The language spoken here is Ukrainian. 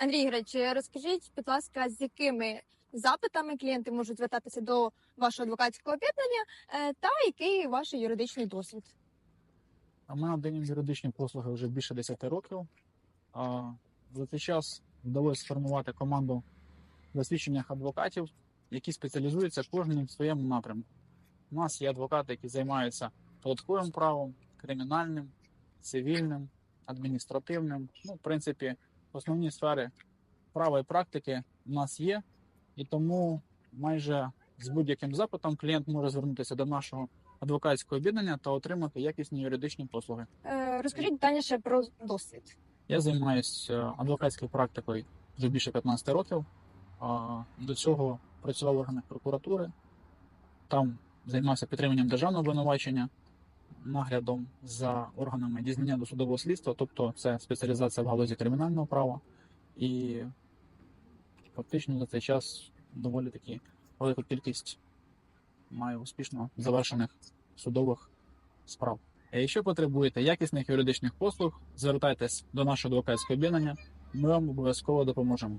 Андрій Ігорович, розкажіть, будь ласка, з якими запитами клієнти можуть звертатися до вашого адвокатського об'єднання е, та який ваш юридичний досвід? Ми надаємо юридичні послуги вже більше 10 років. За цей час вдалося сформувати команду досвідчених адвокатів, які спеціалізуються кожним в своєму напрямку. У нас є адвокати, які займаються податковим правом, кримінальним, цивільним, адміністративним. Ну, в принципі, основні сфери права і практики у нас є, і тому майже з будь-яким запитом клієнт може звернутися до нашого адвокатського об'єднання та отримати якісні юридичні послуги. Е, Розкажіть детальніше про досвід. Я займаюся адвокатською практикою вже більше 15 років. До цього працював в органах прокуратури, там займався підтриманням державного обвинувачення, наглядом за органами дізнання до судового слідства, тобто це спеціалізація в галузі кримінального права. І фактично за цей час доволі таки велику кількість маю успішно завершених судових справ. Якщо потребуєте якісних юридичних послуг, звертайтесь до нашого адвокатського об'єднання, ми вам обов'язково допоможемо.